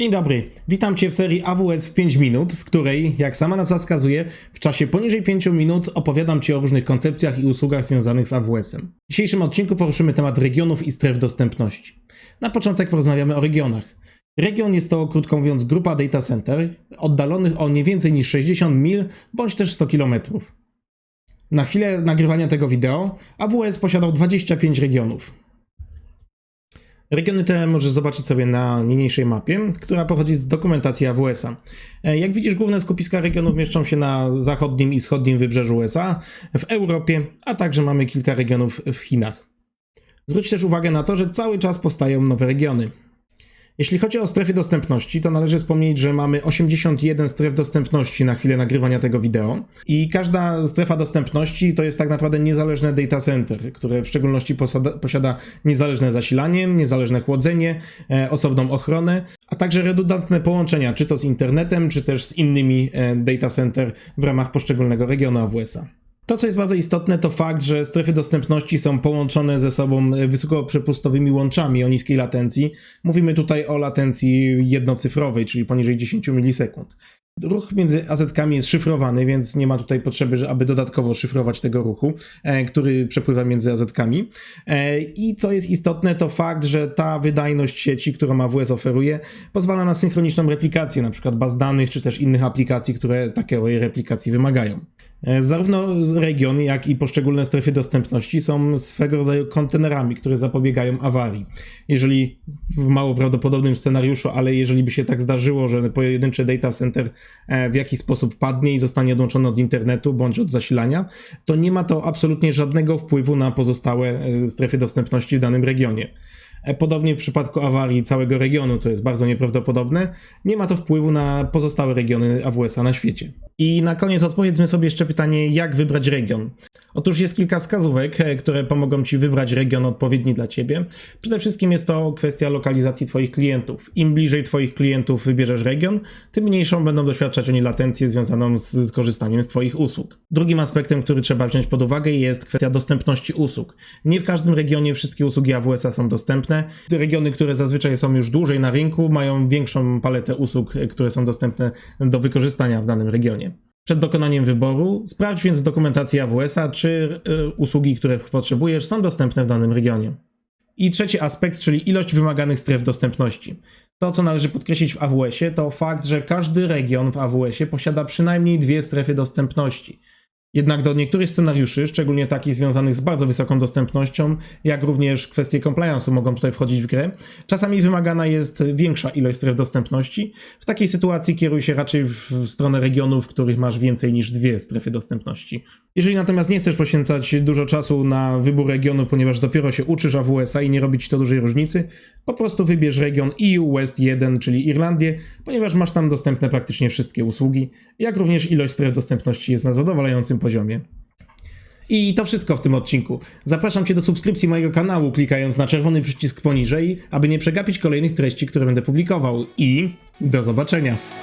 Dzień dobry, witam Cię w serii AWS w 5 minut, w której, jak sama nazwa wskazuje, w czasie poniżej 5 minut opowiadam Ci o różnych koncepcjach i usługach związanych z AWS-em. W dzisiejszym odcinku poruszymy temat regionów i stref dostępności. Na początek porozmawiamy o regionach. Region jest to, krótko mówiąc, grupa data center oddalonych o nie więcej niż 60 mil bądź też 100 km. Na chwilę nagrywania tego wideo AWS posiadał 25 regionów. Regiony te możesz zobaczyć sobie na niniejszej mapie, która pochodzi z dokumentacji AWS-a. E, Jak widzisz, główne skupiska regionów mieszczą się na zachodnim i wschodnim wybrzeżu USA, w Europie, a także mamy kilka regionów w Chinach. Zwróć też uwagę na to, że cały czas powstają nowe regiony. Jeśli chodzi o strefy dostępności, to należy wspomnieć, że mamy 81 stref dostępności na chwilę nagrywania tego wideo i każda strefa dostępności to jest tak naprawdę niezależne data center, które w szczególności posada, posiada niezależne zasilanie, niezależne chłodzenie, e, osobną ochronę, a także redundantne połączenia, czy to z internetem, czy też z innymi e, data center w ramach poszczególnego regionu AWS-a. To, co jest bardzo istotne, to fakt, że strefy dostępności są połączone ze sobą e, wysokoprzepustowymi łączami o niskiej latencji. Mówimy tutaj o latencji jednocyfrowej, czyli poniżej 10 milisekund. Ruch między AZ-kami jest szyfrowany, więc nie ma tutaj potrzeby, aby dodatkowo szyfrować tego ruchu, e, który przepływa między AZ-kami. E, I co jest istotne, to fakt, że ta wydajność sieci, którą AWS oferuje, pozwala na synchroniczną replikację, na przykład baz danych, czy też innych aplikacji, które takiej replikacji wymagają. E, Zarówno region, jak i poszczególne strefy dostępności są swego rodzaju kontenerami, które zapobiegają awarii. Jeżeli w mało prawdopodobnym scenariuszu, ale jeżeli by się tak zdarzyło, że pojedynczy data center e, w jakiś sposób padnie i zostanie odłączony od internetu bądź od zasilania, to nie ma to absolutnie żadnego wpływu na pozostałe e, strefy dostępności w danym regionie. E, Podobnie w przypadku awarii całego regionu, co jest bardzo nieprawdopodobne, nie ma to wpływu na pozostałe regiony AWS-a na świecie. I na koniec odpowiedzmy sobie jeszcze pytanie, jak wybrać region. Otóż jest kilka wskazówek, e, które pomogą Ci wybrać region odpowiedni dla Ciebie. Przede wszystkim jest to kwestia lokalizacji Twoich klientów. Im bliżej Twoich klientów wybierzesz region, tym mniejszą będą doświadczać oni latencję związaną z, z korzystaniem z Twoich usług. Drugim aspektem, który trzeba wziąć pod uwagę jest kwestia dostępności usług. Nie w każdym regionie wszystkie usługi AWS-a są dostępne. Regiony, które zazwyczaj są już dłużej na rynku, mają większą paletę usług, które są dostępne do wykorzystania w danym regionie. Przed dokonaniem wyboru sprawdź więc w dokumentacji AWS-a, czy y, usługi, których potrzebujesz, są dostępne w danym regionie. I trzeci aspekt, czyli ilość wymaganych stref dostępności. To, co należy podkreślić w AWS-ie, to fakt, że każdy region w AWS-ie posiada przynajmniej dwie strefy dostępności. Jednak do niektórych scenariuszy, szczególnie takich związanych z bardzo wysoką dostępnością, jak również kwestie compliance'u mogą tutaj wchodzić w grę, czasami wymagana jest większa ilość stref dostępności. W takiej sytuacji kieruj się raczej w stronę regionów, w których masz więcej niż dwie strefy dostępności. Jeżeli natomiast nie chcesz poświęcać dużo czasu na wybór regionu, ponieważ dopiero się uczysz AWS-a i nie robi ci to dużej różnicy, po prostu wybierz region EU West 1, czyli Irlandię, ponieważ masz tam dostępne praktycznie wszystkie usługi, jak również ilość stref dostępności jest na zadowalającym poziomie. I to wszystko w tym odcinku. Zapraszam Cię do subskrypcji mojego kanału, klikając na czerwony przycisk poniżej, aby nie przegapić kolejnych treści, które będę publikował. I do zobaczenia!